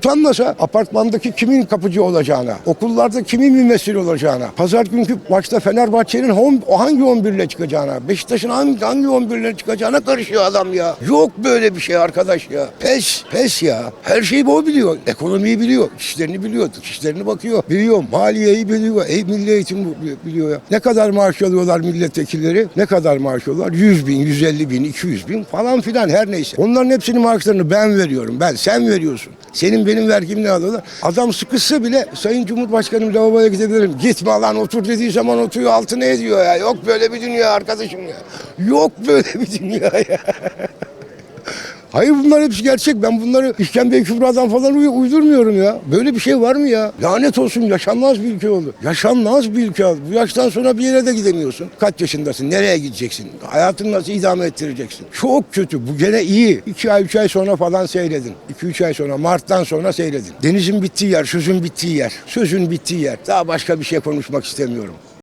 Utanmasa apartmandaki kimin kapıcı olacağına, okullarda kimin mümessil olacağına, pazar günkü maçta Fenerbahçe'nin o hangi 11 ile çıkacağına, Beşiktaş'ın hangi, hangi 11 ile çıkacağına karışıyor adam ya. Yok böyle bir şey arkadaş ya. Pes, pes ya. Her şeyi bu biliyor. Ekonomiyi biliyor, işlerini biliyor, işlerini bakıyor. Biliyor, maliyeyi biliyor, e, milli eğitim biliyor ya. Ne kadar maaş alıyorlar milletvekilleri? Ne kadar maaş alıyorlar? 100 bin, 150 bin, 200 bin falan filan her neyse. Onların hepsinin maaşlarını ben veriyorum. Ben, sen veriyorsun. Senin benim vergim ne alıyorlar? Adam sıkışsa bile Sayın Cumhurbaşkanım lavaboya gidebilirim. Gitme lan otur dediği zaman oturuyor altı ne ediyor ya? Yok böyle bir dünya arkadaşım ya. Yok böyle bir dünya ya. Hayır bunlar hepsi gerçek. Ben bunları İşkembe Kübra'dan falan uy- uydurmuyorum ya. Böyle bir şey var mı ya? Lanet olsun yaşanmaz bir ülke oldu. Yaşanmaz bir ülke oldu. Bu yaştan sonra bir yere de gidemiyorsun. Kaç yaşındasın? Nereye gideceksin? Hayatını nasıl idame ettireceksin? Çok kötü. Bu gene iyi. 2 ay, 3 ay sonra falan seyredin. 2-3 ay sonra, Mart'tan sonra seyredin. Denizin bittiği yer, sözün bittiği yer. Sözün bittiği yer. Daha başka bir şey konuşmak istemiyorum.